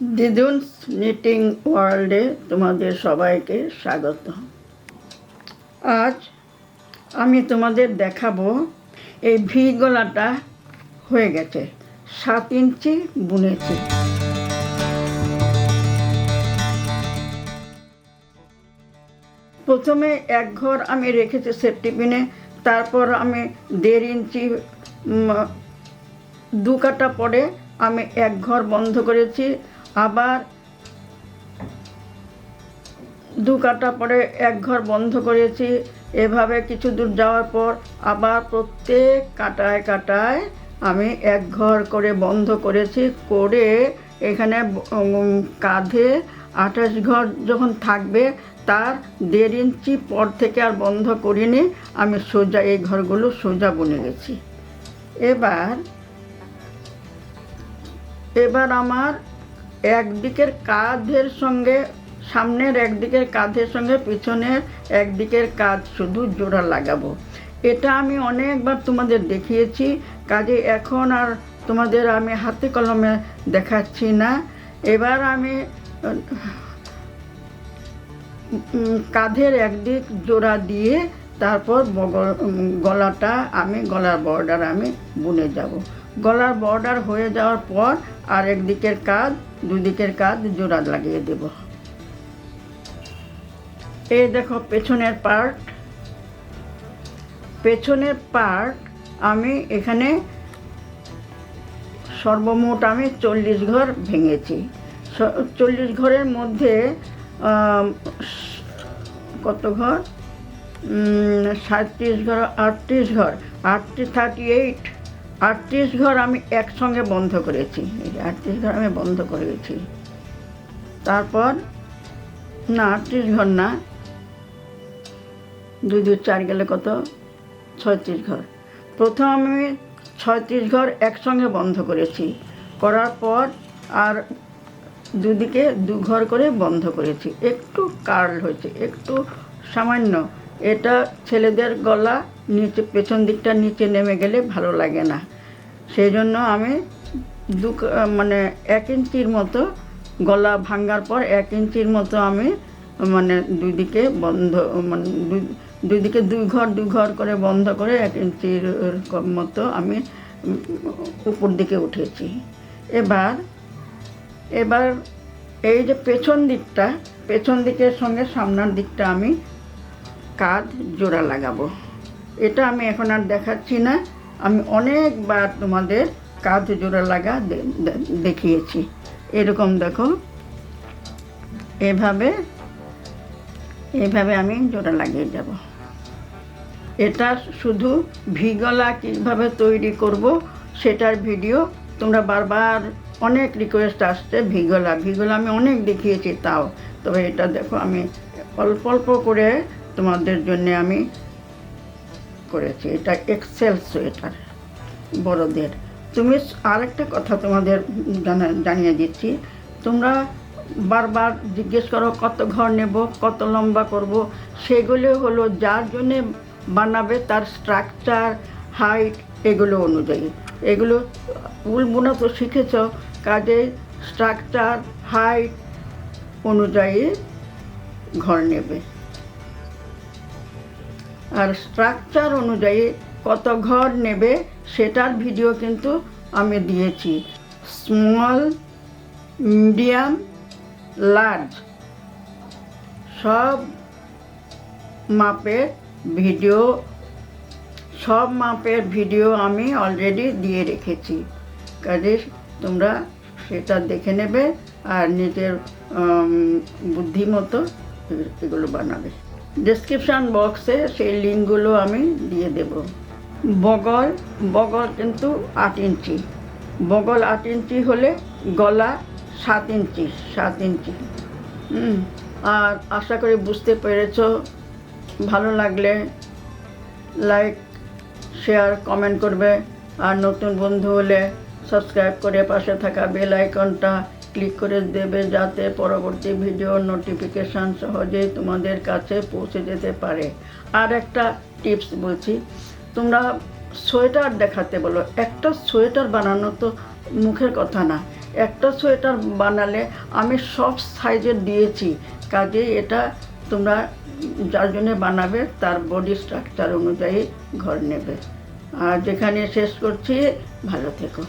দিদুনস knitting ওয়ার্ল্ডে তোমাদের সবাইকে স্বাগত। আজ আমি তোমাদের দেখাবো এই ভি গলাটা হয়ে গেছে, সাত ইঞ্চি বুনেছি। প্রথমে এক ঘর আমি রেখেছি সেফটি পিনে তারপর আমি দেড় ইঞ্চি দু কাটা পরে আমি এক ঘর বন্ধ করেছি। আবার দু কাটা পরে এক ঘর বন্ধ করেছি। এভাবে কিছু দূর যাওয়ার পর আবার প্রত্যেক কাটায় কাটায় আমি এক ঘর করে বন্ধ করেছি। করে এখানে কাঁধে আঠাশ ঘর যখন থাকবে, তার দেড় ইঞ্চি পর থেকে আর বন্ধ করিনি। আমি সোজা এই ঘরগুলো সোজা বনে গেছি। এবার এবার আমার একদিকের কাঁধের সঙ্গে, সামনের একদিকের কাঁধের সঙ্গে, পিছনের একদিকের কাঁধ শুধু জোড়া লাগাবো। এটা আমি অনেকবার তোমাদের দেখিয়েছি, কাজে এখন আর তোমাদের আমি হাতে কলমে দেখাচ্ছি না। এবার আমি কাঁধের একদিক জোড়া দিয়ে তারপর গলাটা আমি, গলার বর্ডার আমি বুনে যাব। গলার বর্ডার হয়ে যাওয়ার পর আর একদিকের কাঁধ, দুদিকের কাজ জোড়া লাগিয়ে দেব। এই দেখো পেছনের পার্ট পেছনের পার্ট আমি এখানে সর্বমোট আমি চল্লিশ ঘর ভেঙেছি। চল্লিশ ঘরের মধ্যে কত ঘর? সাঁত্রিশ ঘর, আটত্রিশ ঘর। আটত্রিশ থার্টি এইট আটত্রিশ ঘর আমি একসঙ্গে বন্ধ করেছি। এই আটত্রিশ ঘর আমি বন্ধ করেছি। তারপর, না, আটত্রিশ ঘর না। দুই দুই চার গেলে কত? ছয়ত্রিশ ঘর। প্রথম আমি ছয়ত্রিশ ঘর একসঙ্গে বন্ধ করেছি। করার পর আর দুদিকে দু ঘর করে বন্ধ করেছি। একটু কার্ল হয়েছে, একটু সামান্য। এটা ছেলেদের গলা নিচে পেছন দিকটা নিচে নেমে গেলে ভালো লাগে না। সেই জন্য আমি দু মানে এক ইঞ্চির মতো গলা ভাঙার পর এক ইঞ্চির মতো আমি মানে দুদিকে বন্ধ মানে দুদিকে দুই ঘর দুই ঘর করে বন্ধ করে এক ইঞ্চির মতো আমি উপর দিকে উঠেছি। এবার এবার এই যে পেছন দিকটা, পেছন দিকের সঙ্গে সামনের দিকটা আমি কাঁধ জোড়া লাগাবো। এটা আমি এখন আর দেখাচ্ছি না। আমি অনেকবার তোমাদের কাঁধ জোড়া লাগা দেখিয়েছি। এরকম দেখো। এভাবে এভাবে আমি জোড়া লাগিয়ে যাব। এটা শুধু ভিগলা কীভাবে তৈরি করব সেটার ভিডিও। তোমরা বারবার অনেক রিকোয়েস্ট আসছে ভিগলা। ভিগলা আমি অনেক দেখিয়েছি তাও। তবে এটা দেখো আমি অল্প অল্প করে তোমাদের জন্য আমি করেছি, এটা এক্সেল সোয়েটার বড়দের। তুমি আরেকটা কথা তোমাদের জানা, জানিয়ে দিচ্ছি। তোমরা বারবার জিজ্ঞেস করো, কত ঘর নেব, কত লম্বা করব? সেগুলো হলো যার জন্যে বানাবে তার স্ট্রাকচার হাইট এগুলো অনুযায়ী। এগুলো উল বোনা তো শিখেছ, কাজে স্ট্রাকচার হাইট অনুযায়ী ঘর নেবে। আর স্ট্রাকচার অনুযায়ী কত ঘর নেবে সেটার ভিডিও কিন্তু আমি দিয়েছি। স্মল মিডিয়াম লার্জ সব মাপের ভিডিও সব মাপের ভিডিও আমি অলরেডি দিয়ে রেখেছি। কাজে তোমরা সেটা দেখে নেবে আর নিজের বুদ্ধিমতো এগুলো বানাবে। ডেসক্রিপশান বক্সে সেই লিঙ্কগুলো আমি দিয়ে দেব। বগল বগল কিন্তু আট ইঞ্চি। বগল আট ইঞ্চি হলে গলা সাত ইঞ্চি সাত ইঞ্চি। আর আশা করি বুঝতে পেরেছ। ভালো লাগলে লাইক, শেয়ার, কমেন্ট করবে। আর নতুন বন্ধু হলে সাবস্ক্রাইব করে পাশে থাকা বেল আইকনটা ক্লিক করে দেবে যাতে পরবর্তী ভিডিও নোটিফিকেশান সহজেই তোমাদের কাছে পৌঁছে যেতে পারে। আর একটা টিপস বলছি, তোমরা সোয়েটার দেখাতে বলো। একটা সোয়েটার বানানো তো মুখের কথা না। একটা সোয়েটার বানালে আমি সব সাইজের দিয়েছি। কাজে এটা তোমরা যার জন্যে বানাবে তার বডি স্ট্রাকচার অনুযায়ী ঘর নেবে। আর যেখানে শেষ করছি, ভালো থেকো।